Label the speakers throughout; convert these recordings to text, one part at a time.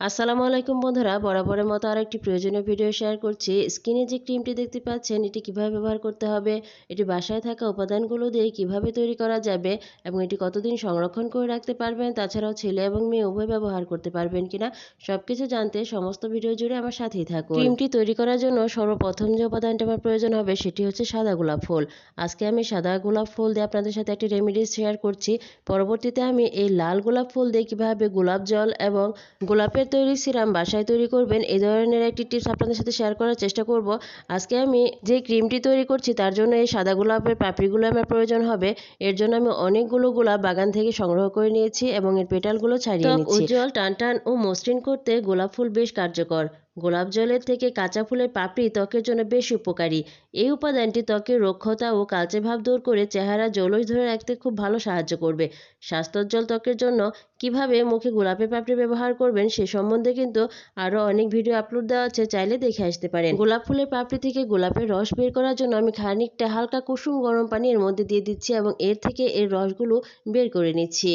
Speaker 1: আসসালামু আলাইকুম বন্ধুরা, বরাবরের মতো আর একটি প্রয়োজনীয় ভিডিও শেয়ার করছি। স্কিনে যে ক্রিমটি দেখতে পাচ্ছেন, এটি কীভাবে ব্যবহার করতে হবে, এটি বাসায় থাকা উপাদানগুলো দিয়ে কীভাবে তৈরি করা যাবে এবং এটি কতদিন সংরক্ষণ করে রাখতে পারবেন, তাছাড়াও ছেলে এবং মেয়ে উভয় ব্যবহার করতে পারবেন কিনা, সবকিছু জানতে সমস্ত ভিডিও জুড়ে আমার সাথেই থাকুন। ক্রিমটি তৈরি করার জন্য সর্বপ্রথম যে উপাদানটা আমার প্রয়োজন হবে, সেটি হচ্ছে সাদা গোলাপ ফুল। আজকে আমি সাদা গোলাপ ফুল দিয়ে আপনাদের সাথে একটি রেমিডিস শেয়ার করছি। পরবর্তীতে আমি এই লাল গোলাপ ফুল দিয়ে কীভাবে গোলাপ জল এবং গোলাপের তৈরি সিরাম বাসায় তৈরি করবেন এই ধরনের একটি টিপস আপনাদের সাথে শেয়ার করার চেষ্টা করব। আজকে আমি যে ক্রিমটি তৈরি করছি তার জন্য এই সাদা গোলাপের পাপড়িগুলো আমার প্রয়োজন হবে। এর জন্য আমি অনেকগুলো গোলাপ বাগান থেকে সংগ্রহ করে নিয়েছি এবং এর পেটালগুলো ছাড়িয়ে নিচ্ছি। উজ্জ্বল টানটান ও মসৃণ করতে গোলাপ ফুল বেশ কার্যকর। গোলাপ জলের থেকে কাঁচা ফুলের পাপড়ি ত্বকের জন্য বেশ উপকারী। এই উপাদানটি ত্বকের রক্ষতা ও কালচে ভাব দূর করে চেহারা জলজ ধরে রাখতে খুব ভালো সাহায্য করবে। স্বাস্থ্যোজ্জ্বল ত্বকের জন্য কীভাবে মুখে গোলাপের পাপড়ি ব্যবহার করবেন সে সম্বন্ধে কিন্তু আরও অনেক ভিডিও আপলোড দেওয়া আছে, চাইলে দেখে আসতে পারেন। গোলাপ ফুলের পাপড়ি থেকে গোলাপের রস বের করার জন্য আমি খানিকটা হালকা কুসুম গরম পানি এর মধ্যে দিয়ে দিচ্ছি এবং এর থেকে এর রসগুলো বের করে নিচ্ছি।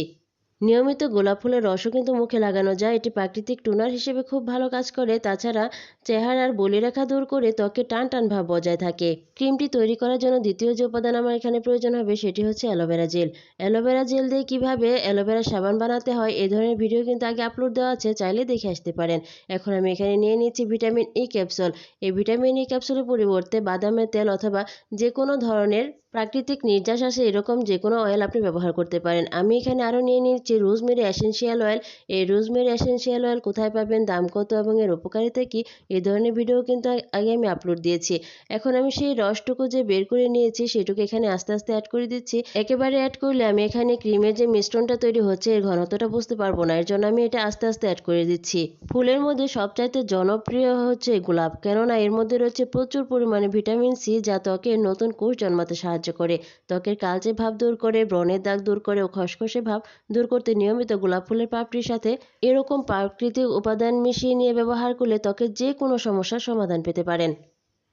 Speaker 1: নিয়মিত গোলাপ ফুলের রসও কিন্তু মুখে লাগানো যায়। এটি প্রাকৃতিক টুনার হিসেবে খুব ভালো কাজ করে। তাছাড়া চেহারার বলিরেখা দূর করে ত্বকে টান টান ভাব বজায় থাকে। ক্রিমটি তৈরি করার জন্য দ্বিতীয় যে উপাদান আমার এখানে প্রয়োজন হবে সেটি হচ্ছে অ্যালোভেরা জেল। অ্যালোভেরা জেল দিয়ে কীভাবে অ্যালোভেরা সাবান বানাতে হয় এ ধরনের ভিডিও কিন্তু আগে আপলোড দেওয়া আছে, চাইলে দেখে আসতে পারেন। এখন আমি এখানে নিয়ে নিচ্ছি ভিটামিন ই ক্যাপসুল। এই ভিটামিন ই ক্যাপসুলের পরিবর্তে বাদামের তেল অথবা যে কোনো ধরনের প্রাকৃতিক নির্যাস আসে এরকম যে কোনো অয়েল আপনি ব্যবহার করতে পারেন। আমি এখানে আরও নিয়ে নিচ্ছি রোজমেরি অ্যাসেন্সিয়াল অয়েল এই রোজমেরি অ্যাসেন্সিয়াল অয়েল কোথায় পাবেন, দাম কত এবং এর উপকারিতা কী এই ধরনের ভিডিও কিন্তু আগে আমি আপলোড দিয়েছি। এখন আমি সেই রসটুকু যে বের করে নিয়েছি, সেটুকু এখানে আস্তে আস্তে অ্যাড করে দিচ্ছি। একেবারে অ্যাড করলে আমি এখানে ক্রিমের যে মিশ্রণটা তৈরি হচ্ছে, এর ঘনত্বটা বুঝতে পারব না, এর জন্য আমি এটা আস্তে আস্তে অ্যাড করে দিচ্ছি। ফুলের মধ্যে সবচাইতে জনপ্রিয় হচ্ছে গোলাপ, কেননা এর মধ্যে রয়েছে প্রচুর পরিমাণে ভিটামিন সি যা ত্বকের নতুন কোষ জন্মাতে সাহায্য সাহায্য করে। ত্বকের কালচে ভাব দূর করে, ব্রণের দাগ দূর করে ও খসখসে ভাব দূর করতে নিয়মিত গোলাপ ফুলের পাপড়ির সাথে এরকম প্রাকৃতিক উপাদান মিশিয়ে নিয়ে ব্যবহার করলে ত্বকের যে কোনো সমস্যার সমাধান পেতে পারেন।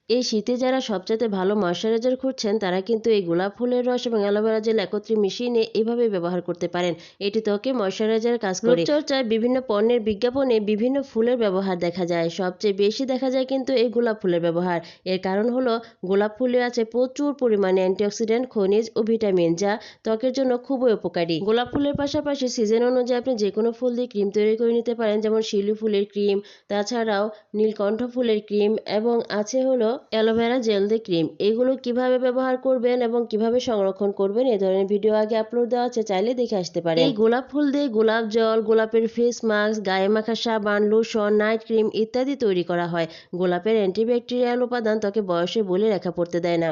Speaker 1: এই শীতে যারা সবচেয়ে ভালো ময়শ্চারাইজার খুঁজছেন তারা কিন্তু এই গোলাপ ফুলের রস এবং অ্যালোভেরা জেল একত্রে মিশিয়ে নিয়ে এভাবে ব্যবহার করতে পারেন। এটি ত্বকে ময়শ্চারাইজার কাজ করে। চর্চায় বিভিন্ন পণ্যের বিজ্ঞাপনে বিভিন্ন ফুলের ব্যবহার দেখা যায়। সবচেয়ে বেশি দেখা যায় কিন্তু এই গোলাপ ফুলের ব্যবহার। এর কারণ হলো, গোলাপ ফুলে আছে প্রচুর পরিমাণে অ্যান্টিঅক্সিডেন্ট, খনিজ ও ভিটামিন, যা ত্বকের জন্য খুবই উপকারী। গোলাপ ফুলের পাশাপাশি সিজন অনুযায়ী আপনি যে কোনো ফুল দিয়ে ক্রিম তৈরি করে নিতে পারেন, যেমন শিলু ফুলের ক্রিম, তাছাড়াও নীলকণ্ঠ ফুলের ক্রিম এবং আছে হলো অ্যালোভেরা জেল দিয়ে ক্রিম। এগুলো কীভাবে ব্যবহার করবেন এবং কীভাবে সংরক্ষণ করবেন এই ধরনের ভিডিও আগে আপলোড দেওয়া আছে, চাইলে দেখে আসতে পারেন। এই গোলাপ ফুল দিয়ে গোলাপ জল, গোলাপের ফেস মাস্ক, গায়ে মাখা সাবান, লোশন, নাইট ক্রিম ইত্যাদি তৈরি করা হয়। গোলাপের অ্যান্টিব্যাকটেরিয়াল উপাদান ত্বকে বয়সে বলে রেখা পড়তে দেয় না।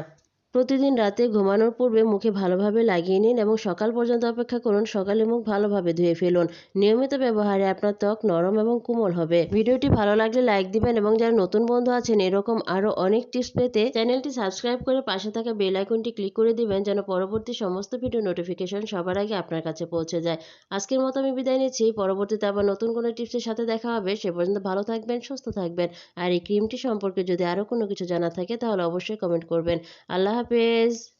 Speaker 1: প্রতিদিন রাতে ঘুমানোর পূর্বে মুখে ভালোভাবে লাগিয়ে নিন এবং সকাল পর্যন্ত অপেক্ষা করুন। সকালে মুখ ভালোভাবে ধুয়ে ফেলুন। নিয়মিত ব্যবহারে আপনার ত্বক নরম এবং কোমল হবে। ভিডিওটি ভালো লাগলে লাইক দিবেন এবং যারা নতুন বন্ধু আছেন, এরকম আরও অনেক টিপস পেতে চ্যানেলটি সাবস্ক্রাইব করে পাশে থাকা বেল আইকনটি ক্লিক করে দিবেন যেন পরবর্তী সমস্ত ভিডিও নোটিফিকেশন সবার আগে আপনার কাছে পৌঁছে যায়। আজকের মতো আমি বিদায় নিচ্ছি। পরবর্তীতে আবার নতুন কোনো টিপসের সাথে দেখা হবে। সে পর্যন্ত ভালো থাকবেন, সুস্থ থাকবেন। আর এই ক্রিমটি সম্পর্কে যদি আরও কোনো কিছু জানা থাকে, তাহলে অবশ্যই কমেন্ট করবেন। আল্লাহ is